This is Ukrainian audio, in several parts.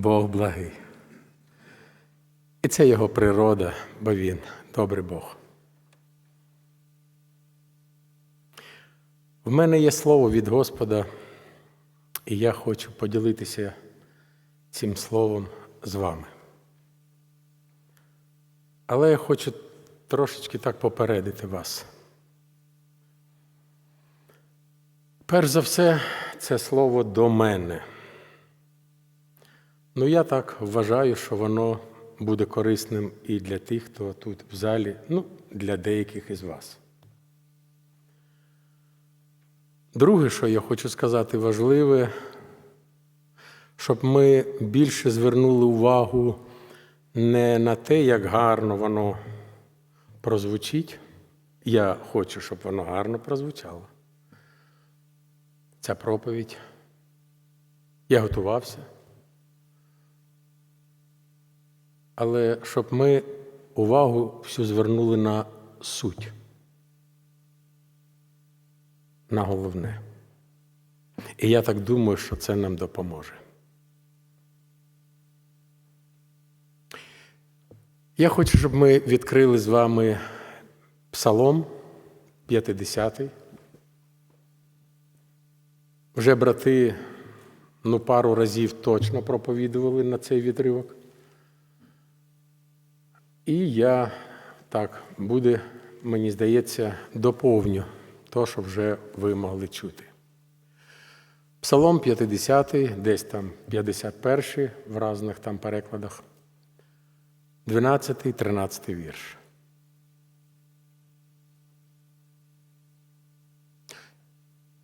Бог благий. І це його природа, бо він добрий Бог. В мене є слово від Господа, і я хочу поділитися цим словом з вами. Але я хочу трошечки так попередити вас. Перш за все, це слово до мене. Ну, я так вважаю, що воно буде корисним і для тих, хто тут в залі, ну, для деяких із вас. Друге, що я хочу сказати важливе, щоб ми більше звернули увагу не на те, як гарно воно прозвучить. Я хочу, щоб воно гарно прозвучало. Ця проповідь. Я готувався. Але щоб ми увагу всю звернули на суть, на головне. І я так думаю, що це нам допоможе. Я хочу, щоб ми відкрили з вами Псалом 50. Вже брати ну, пару разів точно проповідували на цей відривок. І я так буде, мені здається, доповню то, що вже ви могли чути. Псалом 50, десь там 51 в різних там перекладах, 12, 13 вірш.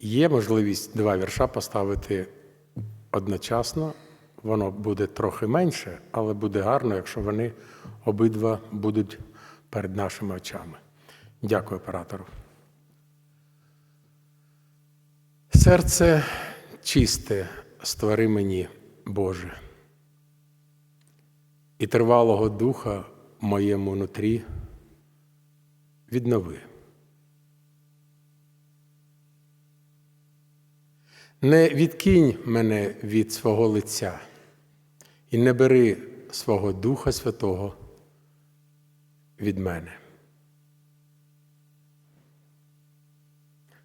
Є можливість два вірша поставити одночасно. Воно буде трохи менше, але буде гарно, якщо вони обидва будуть перед нашими очами. Дякую оператору. Серце чисте, створи мені, Боже, і тривалого духа в моєму нутрі віднови. Не відкинь мене від свого лиця і не бери свого Духа Святого від мене.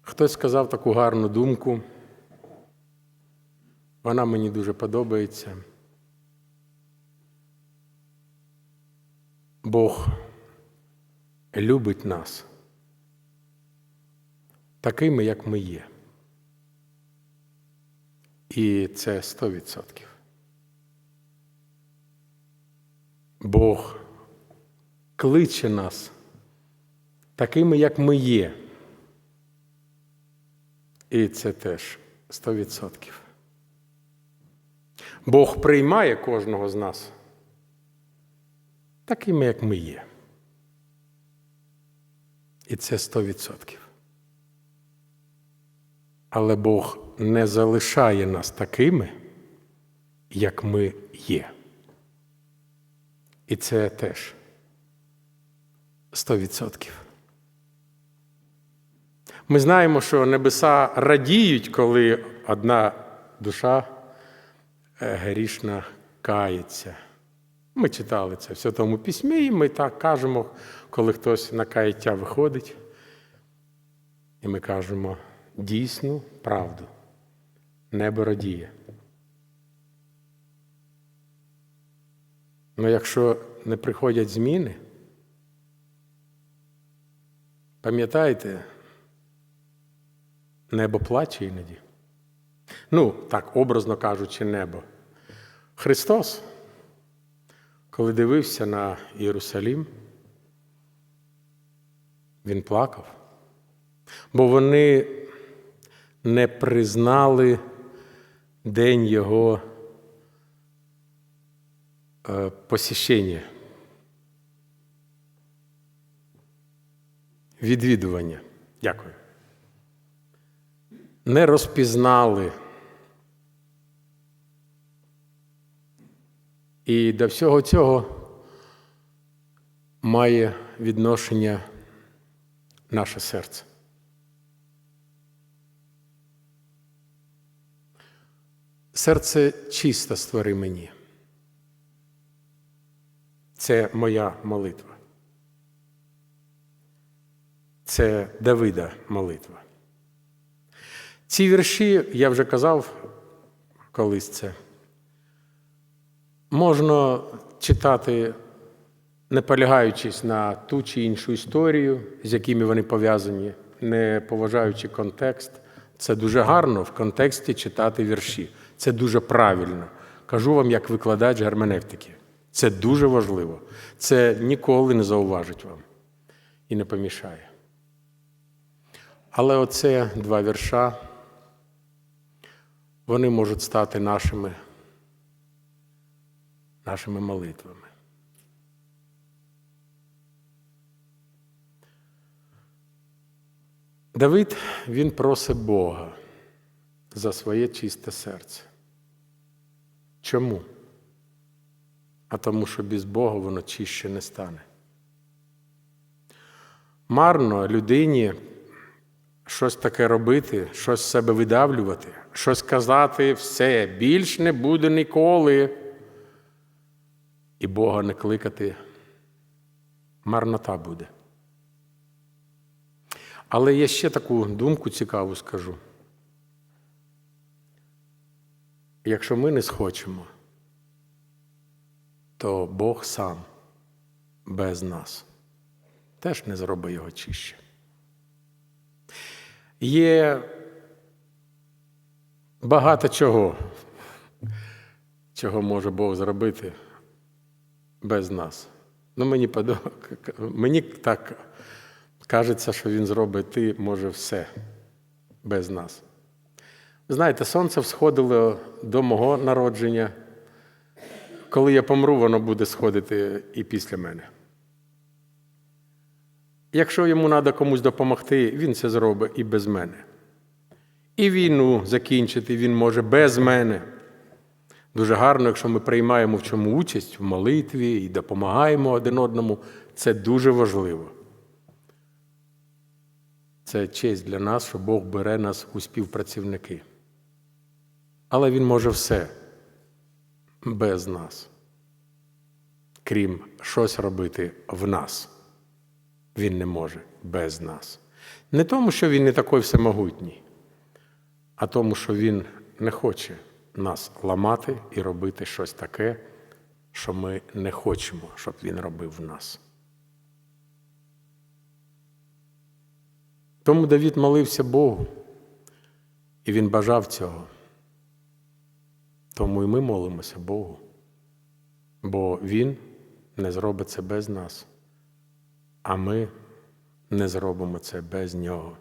Хтось сказав таку гарну думку. Вона мені дуже подобається. Бог любить нас такими, як ми є. І це 100%. Бог кличе нас такими, як ми є. І це теж 100%. Бог приймає кожного з нас такими, як ми є. І це 100%. Але Бог не залишає нас такими, як ми є. І це теж 100%. Ми знаємо, що небеса радіють, коли одна душа грішна кається. Ми читали це в Святому Письмі, і ми так кажемо, коли хтось на каяття виходить, і ми кажемо дійсну правду. Небо радіє. Ну якщо не приходять зміни, пам'ятаєте, небо плаче іноді. Ну, так, образно кажучи, небо. Христос, коли дивився на Єрусалім, Він плакав, бо вони не признали день Його е, посіщення, відвідування. Дякую. Не розпізнали. І до всього цього має відношення наше серце. Серце чисто створи мені. Це моя молитва. Це Давида молитва. Ці вірші, я вже казав колись це, можна читати, не полягаючись на ту чи іншу історію, з якими вони пов'язані, не поважаючи контекст. Це дуже гарно в контексті читати вірші. Це дуже правильно. Кажу вам як викладач герменевтики. Це дуже важливо. Це ніколи не зауважить вам і не помішає. Але оце два вірша, вони можуть стати нашими, нашими молитвами. Давид він просить Бога за своє чисте серце. Чому? А тому, що без Бога воно чище не стане. Марно людині щось таке робити, щось себе видавлювати, щось казати, все, більш не буде ніколи. І Бога не кликати. Марнота буде. Але я ще таку думку цікаву скажу. Якщо ми не схочемо, то Бог сам без нас теж не зробить його чище. Є багато чого, чого може Бог зробити без нас. Ну, мені, подо- мені так кажеться, що Він зробить ти може все без нас. Знаєте, сонце всходило до мого народження. Коли я помру, воно буде сходити і після мене. Якщо йому треба комусь допомогти, він це зробить і без мене. І війну закінчити він може без мене. Дуже гарно, якщо ми приймаємо в чому участь в молитві і допомагаємо один одному, це дуже важливо. Це честь для нас, що Бог бере нас у співпрацівники. Але Він може все без нас, крім щось робити в нас. Він не може без нас. Не тому, що він не такий всемогутній, а тому, що він не хоче нас ламати і робити щось таке, що ми не хочемо, щоб він робив в нас. Тому Давід молився Богу, і він бажав цього. Тому і ми молимося Богу, бо Він не зробить це без нас, а ми не зробимо це без нього.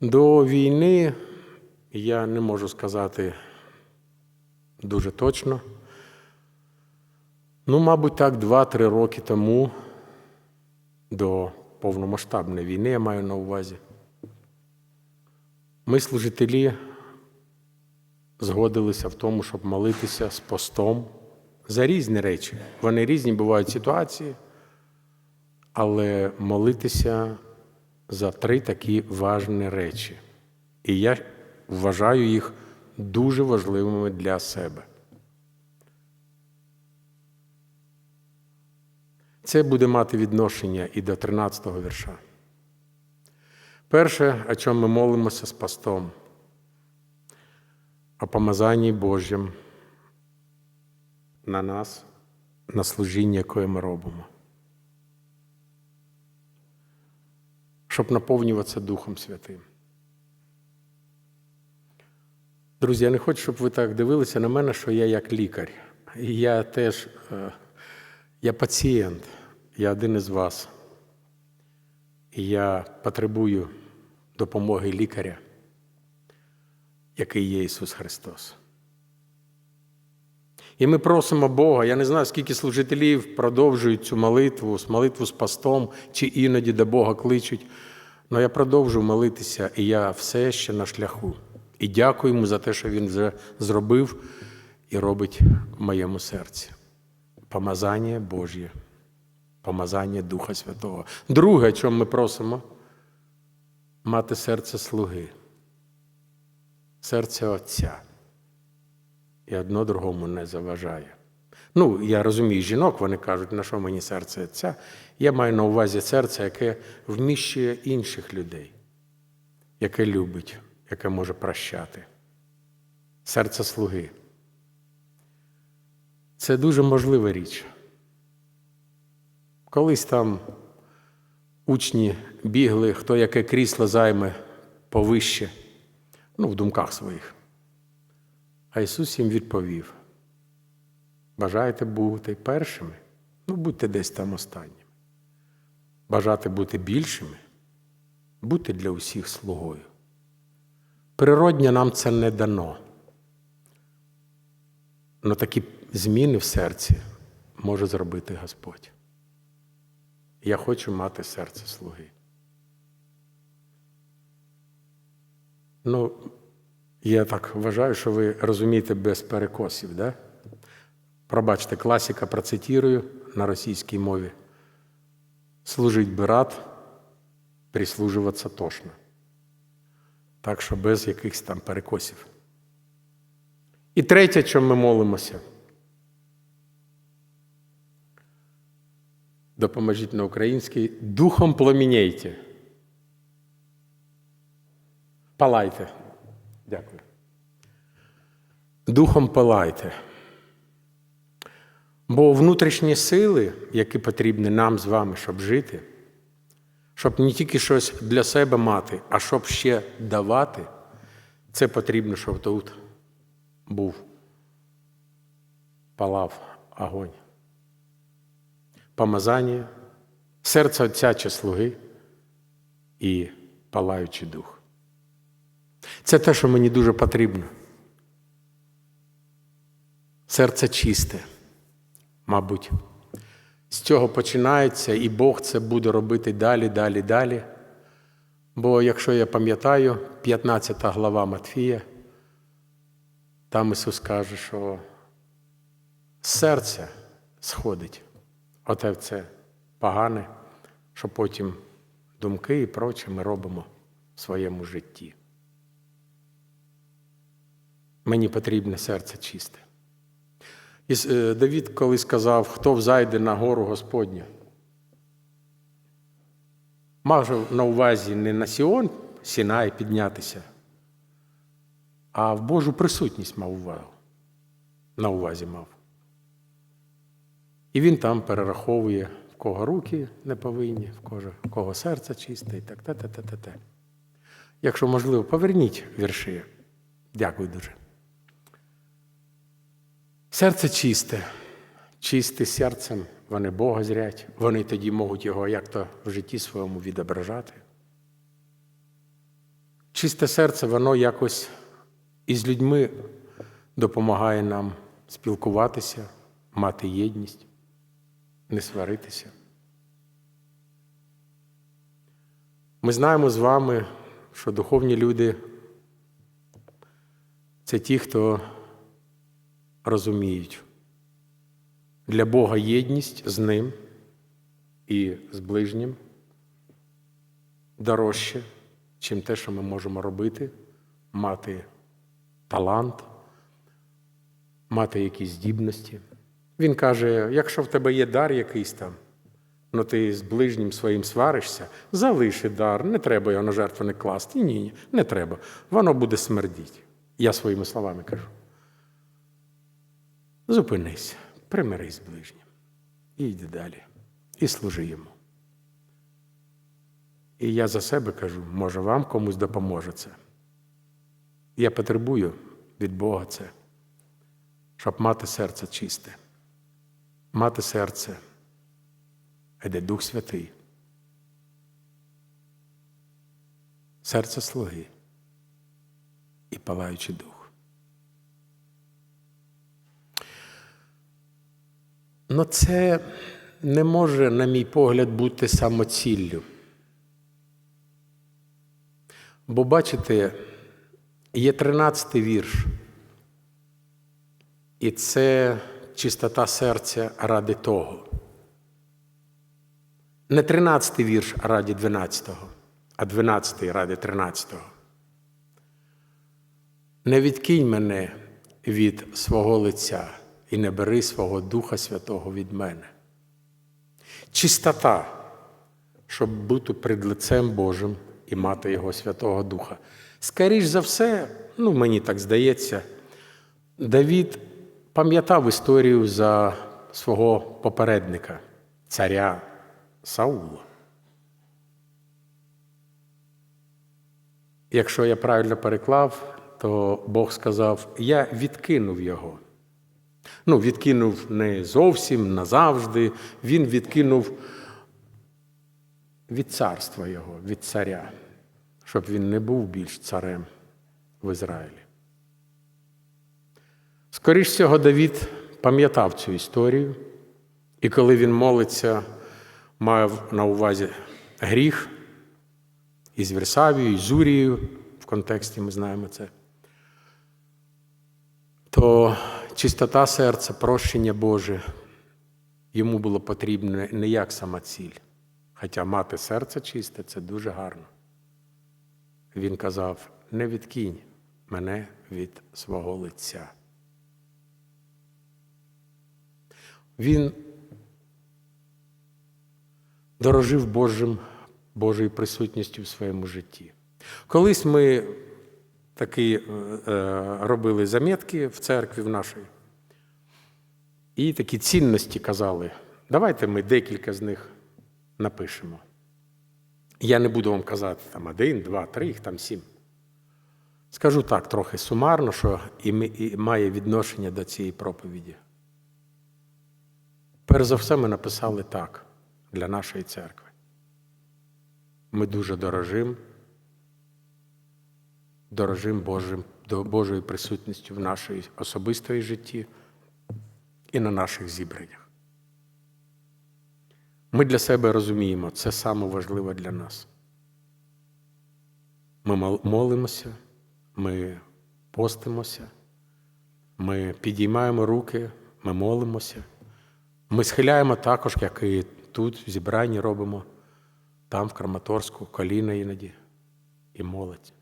До війни я не можу сказати дуже точно. Ну, мабуть, так, 2-3 роки тому до повномасштабної війни я маю на увазі. Ми, служителі, згодилися в тому, щоб молитися з постом за різні речі. Вони різні бувають ситуації, але молитися за три такі важні речі. І я вважаю їх дуже важливими для себе. Це буде мати відношення і до 13-го вірша. Перше, о чому ми молимося з постом, о помазанні Божім на нас, на служіння, яке ми робимо. Щоб наповнюватися Духом Святим. Друзі, я не хочу, щоб ви так дивилися на мене, що я як лікар. І я теж е, я пацієнт, я один із вас. І я потребую допомоги лікаря, який є Ісус Христос. І ми просимо Бога. Я не знаю, скільки служителів продовжують цю молитву, молитву з постом, чи іноді до Бога кличуть. Але я продовжую молитися, і я все ще на шляху. І дякую йому за те, що він вже зробив і робить в моєму серці. Помазання Божє, помазання Духа Святого. Друге, чому ми просимо, мати серце слуги, серце Отця. І одно другому не заважає. Ну, я розумію жінок, вони кажуть, на що мені серце ця. Я маю на увазі серце, яке вміщує інших людей, яке любить, яке може прощати. Серце слуги. Це дуже можлива річ. Колись там учні бігли, хто яке крісло займе повище, ну, в думках своїх. А Ісус їм відповів: бажаєте бути першими? Ну, будьте десь там останніми. Бажати бути більшими, будьте для усіх слугою. Природньо нам це не дано. Но такі зміни в серці може зробити Господь. Я хочу мати серце слуги. Ну, я так вважаю, що ви розумієте без перекосів, да? Пробачте, класика процитірую на російській мові. Служить би рад, прислужуватися тошно. Так що без якихось там перекосів. І третє, чому ми молимося. Допоможіть на українській. Духом пламінійте. Палайте. Духом палайте. Бо внутрішні сили, які потрібні нам з вами, щоб жити, щоб не тільки щось для себе мати, а щоб ще давати, це потрібно, щоб тут був палав огонь. Помазання, серце Отця чи слуги і палаючий дух. Це те, що мені дуже потрібно. Серце чисте, мабуть. З цього починається, і Бог це буде робити далі, далі, далі. Бо, якщо я пам'ятаю, 15 глава Матфія, там Ісус каже, що з серця сходить оте це погане, що потім думки і проче ми робимо в своєму житті. Мені потрібне серце чисте. І е, Давід коли сказав, хто взайде на гору Господню, мав на увазі не на Сіон Сінай піднятися, а в Божу присутність мав увагу. На увазі мав. І він там перераховує, в кого руки не повинні, в кого, в кого серце чисте і так та та та та Якщо можливо, поверніть вірші. Дякую дуже. Серце чисте, чисте серцем, вони Бога зрять, вони тоді можуть його як-то в житті своєму відображати. Чисте серце, воно якось із людьми допомагає нам спілкуватися, мати єдність, не сваритися. Ми знаємо з вами, що духовні люди це ті, хто розуміють. Для Бога єдність з Ним і з ближнім дорожче, чим те, що ми можемо робити, мати талант, мати якісь здібності. Він каже: якщо в тебе є дар якийсь там, ну ти з ближнім своїм сваришся, залиши дар, не треба його на жертву не класти. Ні, ні, не треба. Воно буде смердіти. Я своїми словами кажу. Зупинись, примирись з ближнім. І йди далі. І служи йому. І я за себе кажу, може, вам комусь допоможе це. Я потребую від Бога це, щоб мати серце чисте, мати серце, де Дух Святий, серце слуги і палаючий дух. Ну, це не може, на мій погляд, бути самоціллю. Бо бачите, є 13 вірш, і це чистота серця ради того. Не 13 вірш раді 12-го, а 12 ради 13-го. Не відкинь мене від свого лиця, і не бери свого Духа Святого від мене. Чистота, щоб бути перед лицем Божим і мати Його Святого Духа. Скоріш за все, ну мені так здається, Давід пам'ятав історію за свого попередника, царя Саула. Якщо я правильно переклав, то Бог сказав: Я відкинув його. Ну, відкинув не зовсім назавжди, він відкинув від царства його, від царя, щоб він не був більш царем в Ізраїлі. Скоріш всього, Давід пам'ятав цю історію, і коли він молиться, мав на увазі гріх із Версавією, із Урією, в контексті ми знаємо це, то чистота серця, прощення Боже йому було потрібно не як сама ціль. Хоча мати серце чисте це дуже гарно. Він казав: не відкинь мене від свого лиця. Він дорожив Божим, Божою присутністю в своєму житті. Колись ми такі е, робили замітки в церкві в нашій, і такі цінності казали, давайте ми декілька з них напишемо. Я не буду вам казати там один, два, три, їх там сім. Скажу так, трохи сумарно, що ми, і має відношення до цієї проповіді. Перш за все, ми написали так для нашої церкви. Ми дуже дорожим, дорожим Божим, до Божою присутністю в нашій особистої житті і на наших зібраннях. Ми для себе розуміємо, це саме важливе для нас. Ми молимося, ми постимося, ми підіймаємо руки, ми молимося. Ми схиляємо також, як і тут, в зібранні робимо, там, в Краматорську, коліна іноді, і моляться.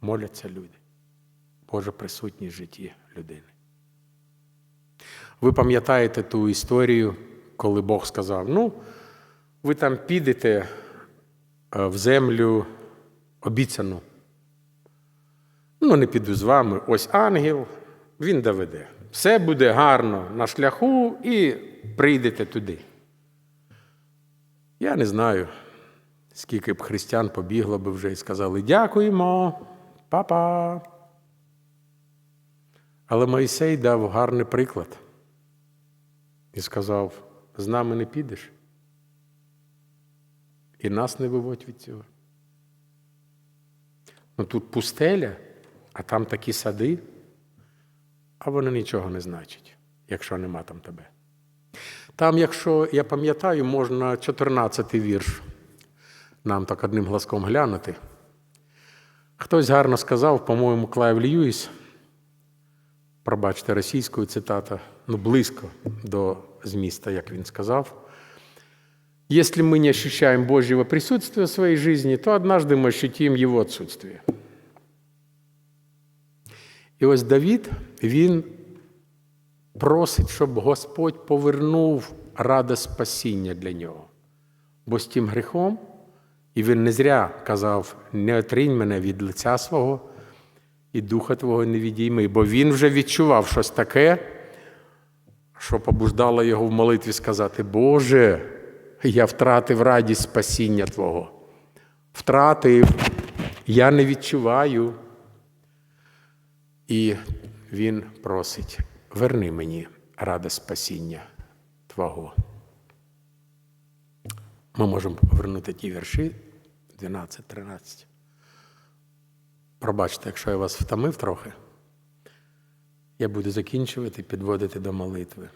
Моляться люди. Божа присутність в житті людини. Ви пам'ятаєте ту історію, коли Бог сказав: ну, ви там підете в землю обіцяну. Ну, не піду з вами. Ось ангел, він доведе. Все буде гарно на шляху і прийдете туди. Я не знаю, скільки б християн побігло би вже і сказали дякуємо, папа. Але Моїсей дав гарний приклад і сказав: з нами не підеш. І нас не виводь від цього. Ну тут пустеля, а там такі сади, а вони нічого не значать, якщо нема там тебе. Там, якщо я пам'ятаю, можна 14-й вірш нам так одним глазком глянути. Хтось гарно сказав, по-моєму, Клайв Льюіс, пробачте російською цитата, ну близько до зміста, як він сказав. Если мы не ощущаем Божьего присутствия в своей жизни, то однажды мы ощутим Его отсутствие. І ось Давід, він просить, щоб Господь повернув раде спасіння для нього. Бо з тим гріхом, і він не зря казав: не отринь мене від лиця свого і духа Твого не відійми, бо він вже відчував щось таке, що побуждало його в молитві сказати: Боже, я втратив радість спасіння Твого. Втратив, я не відчуваю. І він просить, верни мені ради спасіння Твого. Ми можемо повернути ті вірші 12-13. Пробачте, якщо я вас втомив трохи, я буду закінчувати, підводити до молитви.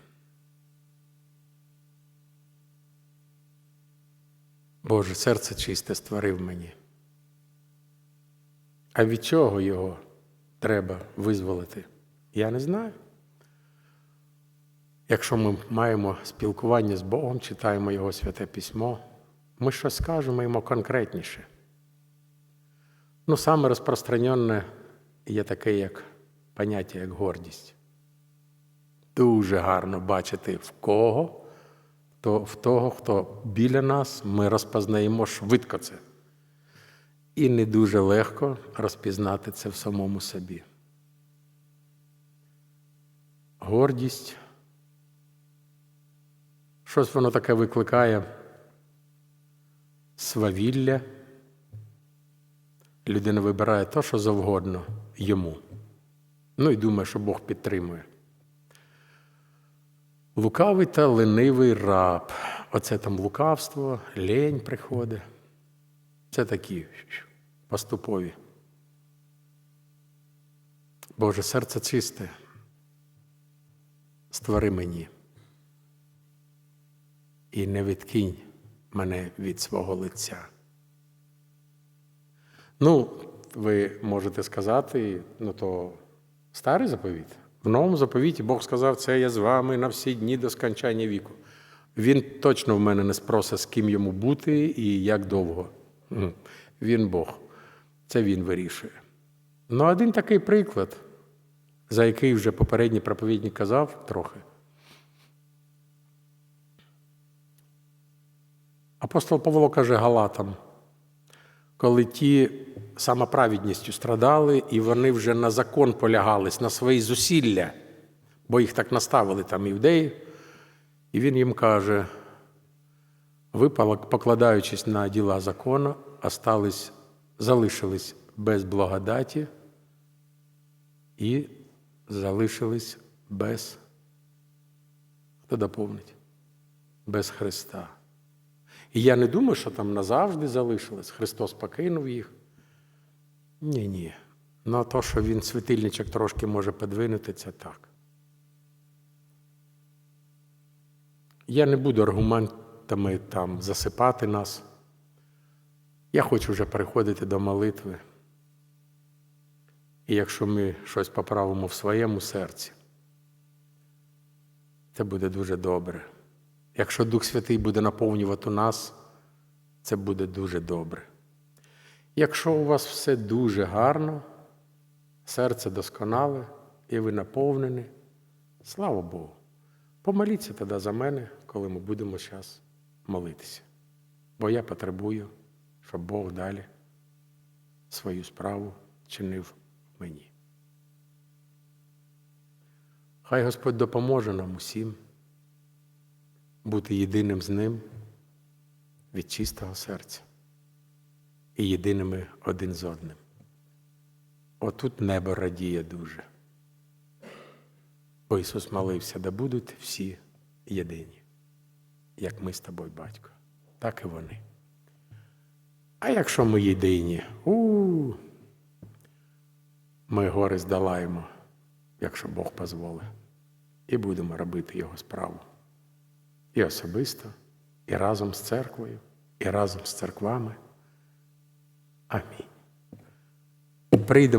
Боже, серце чисте створив мені. А від чого його треба визволити? Я не знаю. Якщо ми маємо спілкування з Богом, читаємо Його святе письмо, ми щось скажемо йому конкретніше. Ну, саме розпространенне є таке, як поняття, як гордість. дуже гарно бачити в кого, то в того, хто біля нас, ми розпознаємо швидко це. І не дуже легко розпізнати це в самому собі. Гордість. Щось воно таке викликає свавілля. Людина вибирає те, що завгодно йому. Ну і думає, що Бог підтримує. Лукавий та ленивий раб. Оце там лукавство, лень приходить. Це такі поступові. Боже, серце чисте. Створи мені. І не відкинь мене від свого лиця. Ну, ви можете сказати, ну то старий заповіт. В новому заповіті Бог сказав, це я з вами на всі дні до скончання віку. Він точно в мене не спросить, з ким йому бути і як довго. Він Бог. Це він вирішує. Ну, один такий приклад, за який вже попередній проповідник казав трохи. Апостол Павло каже Галатам, коли ті самоправідністю страдали, і вони вже на закон полягались, на свої зусилля, бо їх так наставили там іудеї, і він їм каже: ви, покладаючись на діла закону, остались, залишились без благодаті і залишились без, хто доповнить? Без Христа. І я не думаю, що там назавжди залишилось. Христос покинув їх. Ні, ні. Ну, то, що він світильничок трошки може подвинути, це так. Я не буду аргументами там засипати нас. Я хочу вже переходити до молитви. І якщо ми щось поправимо в своєму серці, це буде дуже добре. Якщо Дух Святий буде наповнювати нас, це буде дуже добре. Якщо у вас все дуже гарно, серце досконале і ви наповнені, слава Богу. Помоліться тоді за мене, коли ми будемо зараз молитися. Бо я потребую, щоб Бог далі свою справу чинив мені. Хай Господь допоможе нам усім бути єдиним з ним від чистого серця і єдиними один з одним. Отут небо радіє дуже. Бо Ісус молився, да будуть всі єдині, як ми з тобою, батько, так і вони. А якщо ми єдині, у ми гори здолаємо, якщо Бог дозволить, і будемо робити Його справу. І особисто, і разом з церквою, і разом з церквами. Амінь. Прийдемо.